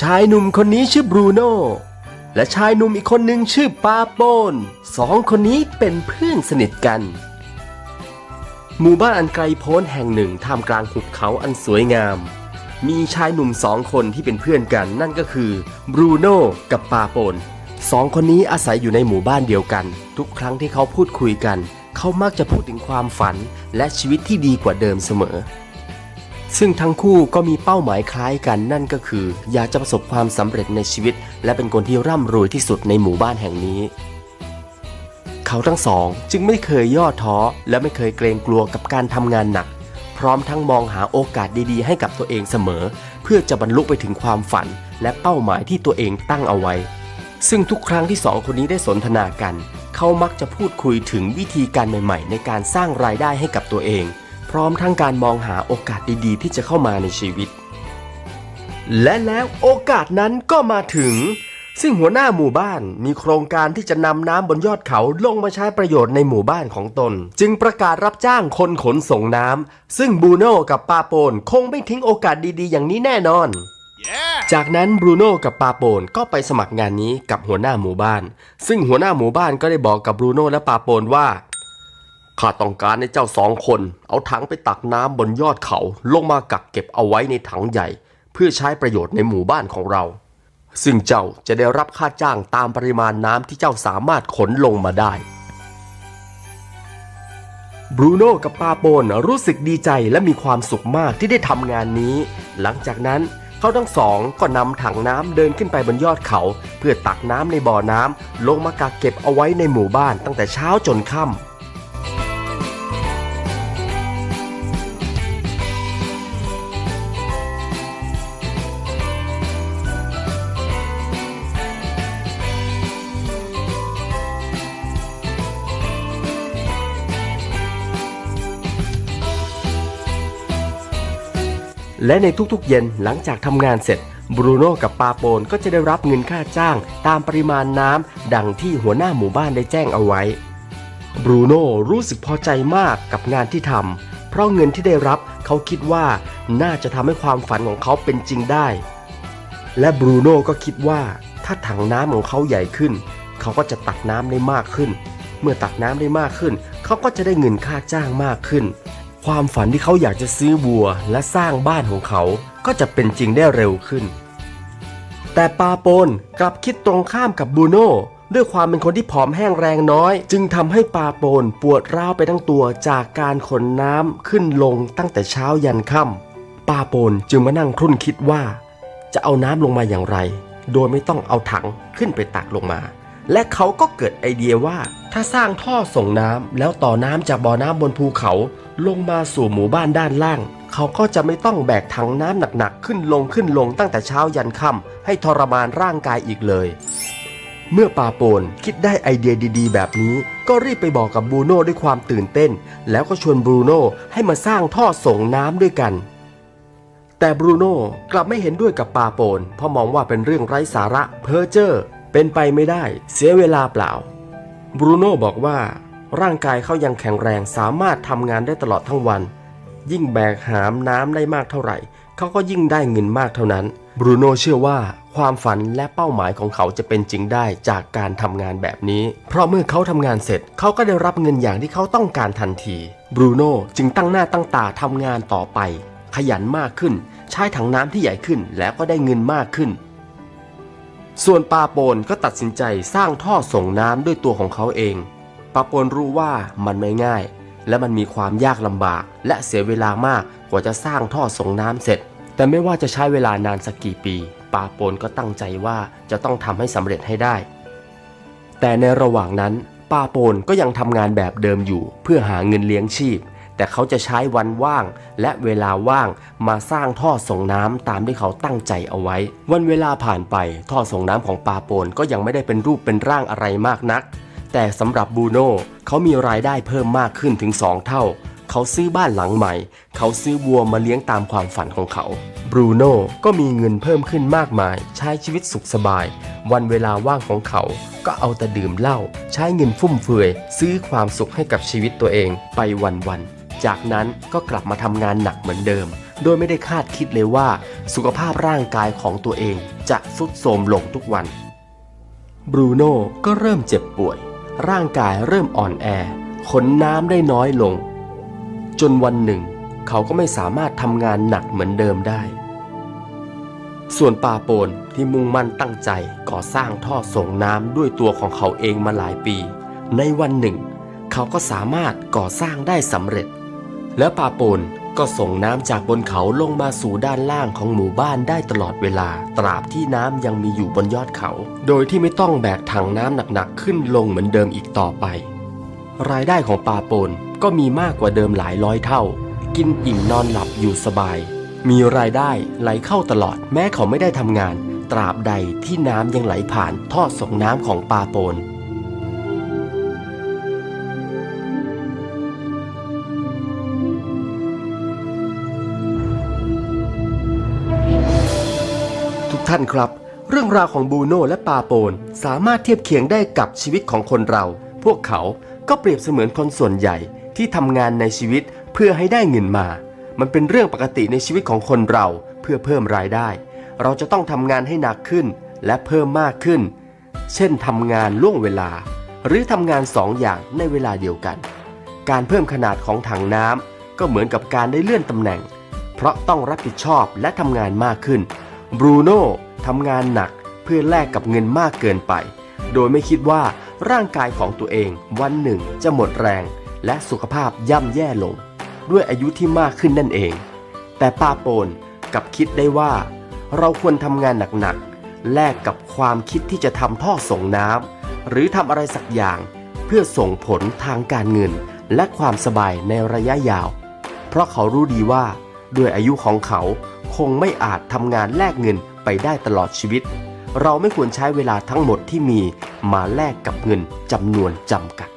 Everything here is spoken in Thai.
ชายหนุ่มคนนี้ชื่อบรูโน่และชายหนุ่มอีกคนหนึ่งชื่อปาโปนสองคนนี้เป็นเพื่อนสนิทกัน หมู่บ้านอันไกลโพ้นแห่งหนึ่งท่ามกลางหุบเขาอันสวยงาม มีชายหนุ่มสองคนที่เป็นเพื่อนกันนั่นก็คือบรูโน่กับปาโปนสองคนนี้อาศัยอยู่ในหมู่บ้านเดียวกัน ทุกครั้งที่เขาพูดคุยกัน เขามักจะพูดถึงความฝันและชีวิตที่ดีกว่าเดิมเสมอ ซึ่งทั้งคู่ก็มีเป้าหมายคล้ายกันนั่นก็คือ อยากจะประสบความสำเร็จในชีวิต และเป็นคนที่ร่ำรวยที่สุดในหมู่บ้านแห่งนี้ เขาทั้งสองจึงไม่เคยย่อท้อและไม่เคยเกรงกลัวกับการทำงานหนัก พร้อมทั้งมองหาโอกาสดีๆ ให้กับตัวเองเสมอ เพื่อจะบรรลุไปถึงความฝัน และเป้าหมายที่ตัวเองตั้งเอาไว้ ซึ่งทุกครั้งที่สองคนนี้ได้สนทนากัน เขามักจะพูดคุยถึงวิธีการใหม่ ๆ ในการสร้างรายได้ให้กับตัวเอง พร้อมทั้งการมองหาโอกาสดีๆ ที่จะเข้ามาในชีวิต และแล้วโอกาสนั้นก็มาถึง ซึ่งหัวหน้าหมู่บ้านมีโครงการที่จะนำน้ำบนยอดเขาลงมาใช้ประโยชน์ในหมู่บ้านของตน จึงประกาศรับจ้างคนขนส่งน้ำซึ่งบูโน่กับปาโปนคงไม่ทิ้งโอกาสดีๆ อย่างนี้แน่นอนจากนั้นบรูโน่กับปาโปนก็ไปสมัครงานนี้กับหัวหน้าหมู่บ้าน ซึ่งหัวหน้าหมู่บ้านก็ได้บอกกับบรูโน่และปาโปนว่า ข้าต้องการให้เจ้าสองคน เอาถังไปตักน้ำบนยอดเขาลงมากักเก็บเอาไว้ในถังใหญ่ เพื่อใช้ประโยชน์ในหมู่บ้านของเรา ซึ่งเจ้าจะได้รับค่าจ้างตามปริมาณน้ำที่เจ้าสามารถขนลงมาได้บรูโน่กับปาโปนรู้สึกดีใจและมีความสุขมากที่ได้ทำงานนี้ หลังจากนั้นเขาทั้งสองก็นำถังน้ำเดินขึ้นไปบนยอดเขา เพื่อตักน้ำในบ่อน้ำลงมากักเก็บเอาไว้ในหมู่บ้านตั้งแต่เช้าจนค่ำ และในทุกๆ เย็นหลังจากทำงานเสร็จบรูโน่กับปาโปนก็จะได้รับเงินค่าจ้างตามปริมาณน้ำดังที่หัวหน้าหมู่บ้านได้แจ้งเอาไว้บรูโน่รู้สึกพอใจมากกับงานที่ทำเพราะเงินที่ได้รับเขาคิดว่าน่าจะทำให้ความฝันของเขาเป็นจริงได้ และบรูโน่ก็คิดว่าถ้าถังน้ำของเขาใหญ่ขึ้น เขาก็จะตักน้ำได้มากขึ้น เมื่อตักน้ำได้มากขึ้น เขาก็จะได้เงินค่าจ้างมากขึ้น ความฝันที่เขาอยากจะซื้อวัวและสร้างบ้านของเขาก็จะเป็นจริงได้เร็วขึ้น แต่ปาโปนกลับคิดตรงข้ามกับบูโน่ด้วยความเป็นคนที่ผอมแห้งแรงน้อย จึงทำให้ปาโปนปวดร้าวไปทั้งตัวจากการขนน้ำขึ้นลงตั้งแต่เช้ายันค่ำปาโปนจึงมานั่งครุ่นคิดว่า จะเอาน้ำลงมาอย่างไร โดยไม่ต้องเอาถังขึ้นไปตักลงมา และเขาก็เกิดไอเดียว่า ถ้าสร้างท่อส่งน้ำแล้วต่อน้ำจากบ่อน้ำบนภูเขา ลงมาสู่หมู่บ้านด้านล่าง เขาก็จะไม่ต้องแบกถังน้ำหนักๆขึ้นลงขึ้นลงตั้งแต่เช้ายันค่ำให้ทรมานร่างกายอีกเลย เมื่อปาโปนคิดได้ไอเดียดีๆ แบบนี้ ก็รีบไปบอกกับบรูโน่ด้วยความตื่นเต้น แล้วก็ชวนบรูโน่ให้มาสร้างท่อส่งน้ำด้วยกันแต่บรูโน่กลับไม่เห็นด้วยกับปาโปนเพราะมองว่าเป็นเรื่องไร้สาระเพ้อเจ้อ เป็นไปไม่ได้เสียเวลาเปล่า บรูโน่บอกว่า ร่างกายเขายังแข็งแรงสามารถทำงานได้ตลอดทั้งวัน ยิ่งแบกหามน้ำได้มากเท่าไหร่ เขาก็ยิ่งได้เงินมากเท่านั้น บรูโน่เชื่อว่าความฝันและเป้าหมายของเขาจะเป็นจริงได้จากการทำงานแบบนี้ เพราะเมื่อเขาทำงานเสร็จเขาก็ได้รับเงินอย่างที่เขาต้องการทันที บรูโน่จึงตั้งหน้าตั้งตาทำงานต่อไป ขยันมากขึ้น ใช้ถังน้ำที่ใหญ่ขึ้นแล้วก็ได้เงินมากขึ้น ส่วนปาโปนก็ตัดสินใจสร้างท่อส่งน้ำด้วยตัวของเขาเอง ปาโปนรู้ว่ามันไม่ง่าย และมันมีความยากลำบาก และเสียเวลามากกว่าจะสร้างท่อส่งน้ำเสร็จ แต่ไม่ว่าจะใช้เวลานานสักกี่ปี ปาโปนก็ตั้งใจว่าจะต้องทำให้สำเร็จให้ได้ แต่ในระหว่างนั้น ปาโปนก็ยังทำงานแบบเดิมอยู่ เพื่อหาเงินเลี้ยงชีพ แต่เขาจะใช้วันว่าง และเวลาว่างมาสร้างท่อส่งน้ำตามที่เขาตั้งใจเอาไว้ วันเวลาผ่านไปท่อส่งน้ำของปาโปนก็ยังไม่ได้เป็นรูปเป็นร่างอะไรมากนัก แต่สำหรับบูโน่เขามีรายได้เพิ่มมากขึ้นถึง 2 เท่า เขาซื้อบ้านหลังใหม่ เขาซื้อวัวมาเลี้ยงตามความฝันของเขาบรูโน่ก็มีเงินเพิ่มขึ้นมากมาย ใช้ชีวิตสุขสบาย วันเวลาว่างของเขา ก็เอาแต่ดื่มเหล้าใช้เงินฟุ่มเฟือย ซื้อความสุขให้กับชีวิตตัวเองไปวันๆ จากนั้นก็กลับมาทำงานหนักเหมือนเดิม โดยไม่ได้คาดคิดเลยว่า สุขภาพร่างกายของตัวเองจะทรุดโทรมลงทุกวัน บรูโน่ก็เริ่มเจ็บป่วย ร่างกายเริ่มอ่อนแอ ขนน้ำได้น้อยลง จนวันหนึ่ง เขาก็ไม่สามารถทำงานหนักเหมือนเดิมได้ ส่วนปาโปนที่มุ่งมั่นตั้งใจก่อสร้างท่อส่งน้ำด้วยตัวของเขาเองมาหลายปี ในวันหนึ่ง เขาก็สามารถก่อสร้างได้สำเร็จ และปาปนก็ส่งน้ำจากบนเขาลงมาสู่ด้านล่างของหมู่บ้านได้ตลอดเวลา ตราบที่น้ำยังมีอยู่บนยอดเขา โดยที่ไม่ต้องแบกถังน้ำหนักๆขึ้นลงเหมือนเดิมอีกต่อไป รายได้ของปาปนก็มีมากกว่าเดิมหลายร้อยเท่า กินอิ่มนอนหลับอยู่สบาย มีรายได้ไหลเข้าตลอดแม้เขาไม่ได้ทำงาน ตราบใดที่น้ำยังไหลผ่านท่อส่งน้ำของปาปน ท่านครับ เรื่องราวของบูโน่และปาโปนสามารถเทียบเคียงได้กับชีวิตของคนเรา พวกเขาก็เปรียบเสมือนคนส่วนใหญ่ที่ทำงานในชีวิตเพื่อให้ได้เงินมา มันเป็นเรื่องปกติในชีวิตของคนเราเพื่อเพิ่มรายได้ เราจะต้องทำงานให้หนักขึ้นและเพิ่มมากขึ้น เช่นทำงานล่วงเวลา หรือทำงานสองอย่างในเวลาเดียวกัน การเพิ่มขนาดของถังน้ำก็เหมือนกับการได้เลื่อนตำแหน่ง เพราะต้องรับผิดชอบและทำงานมากขึ้น บรูโน่ทำงานหนักเพื่อแลกกับเงินมากเกินไป โดยไม่คิดว่าร่างกายของตัวเองวันหนึ่งจะหมดแรง และสุขภาพย่ำแย่ลง ด้วยอายุที่มากขึ้นนั่นเอง แต่ป้าโปนกับคิดได้ว่า เราควรทำงานหนักๆแลกกับความคิดที่จะทำท่อส่งน้ำหรือทำอะไรสักอย่าง เพื่อส่งผลทางการเงิน และความสบายในระยะยาว เพราะเขารู้ดีว่า ด้วยอายุของเขา คงไม่อาจทำงานแลกเงินไปได้ตลอดชีวิต เราไม่ควรใช้เวลาทั้งหมดที่มีมาแลกกับเงินจำนวนจำกัด